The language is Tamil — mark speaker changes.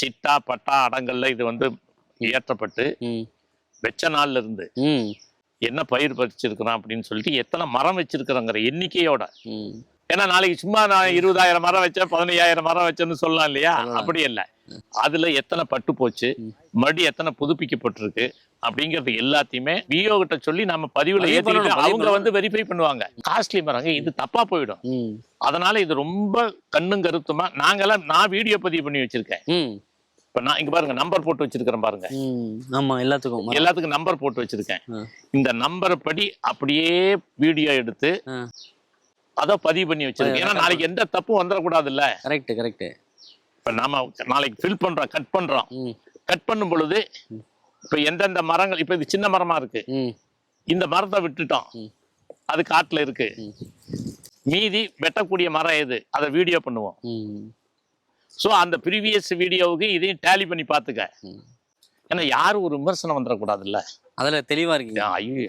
Speaker 1: சிட்டா பட்டா அடங்கல்ல இது வந்து ஏற்றப்பட்டு வெச்ச நாள்ல இருந்து என்ன பயிர் பறிச்சிருக்கிறோம் அப்படின்னு சொல்லிட்டு எத்தனை மரம் வச்சிருக்கிறோங்கிற எண்ணிக்கையோட. ஏன்னா நாளைக்கு சும்மா நான் இருபதாயிரம் மரம் வச்சேன் பதினையாயிரம் மரம் வச்சேன்னு சொல்லலாம் இல்லையா. அப்படி இல்ல. அதுல எத்தனை பட்டு போச்சு. மறுபடியும் எத்தனை புதுப்பிக்கப்பட்டிருக்கு அப்படிங்கறது எல்லாத்தையுமே விஓ கிட்ட சொல்லி நம்ம பதிவுல
Speaker 2: பதிவு
Speaker 1: அவங்க வந்து வெரிஃபை பண்ணுவாங்க. காஸ்ட்லி மரங்க இது தப்பா போயிடும். அதனால இது ரொம்ப கண்ணும் கருத்துமா நாங்கெல்லாம் நான் வீடியோ பதிவு பண்ணி வச்சிருக்கேன். இப்ப நான் இங்க பாருங்க நம்பர் போட்டு வச்சிருக்கிறேன் பாருங்க.
Speaker 2: ஆமா எல்லாத்துக்கும்.
Speaker 1: எல்லாத்துக்கும் நம்பர் போட்டு வச்சிருக்கேன். இந்த நம்பர் படி அப்படியே வீடியோ எடுத்து அதை பதிவு பண்ணி வச்சிருக்கேன். ஏன்னா நாளைக்கு எந்த தப்பும் வந்துடக்கூடாதுல்ல.
Speaker 2: கரெக்ட் கரெக்ட்
Speaker 1: இப்ப நாம நாளைக்கு ஃபில் பண்றோம் கட் பண்றோம். கட் பண்ணும் பொழுது இப்ப எந்தெந்த மரங்கள் இப்ப இது சின்ன மரமா இருக்கு. இந்த மரத்தை விட்டுட்டோம். அது காட்டுல இருக்கு. மீதி வெட்டக்கூடிய மரம் எது? அதை வீடியோ பண்ணுவோம். சோ அந்த ப்ரீவியஸ் வீடியோவுக்கு இதையும் டேலி பண்ணி பாத்துக்க
Speaker 2: ம்.
Speaker 1: ஏன்னா யாரும் ஒரு விமர்சனம் வந்துடக்கூடாதுல்ல.
Speaker 2: அதுல தெளிவா இருக்கீங்க.
Speaker 1: ஐயோ.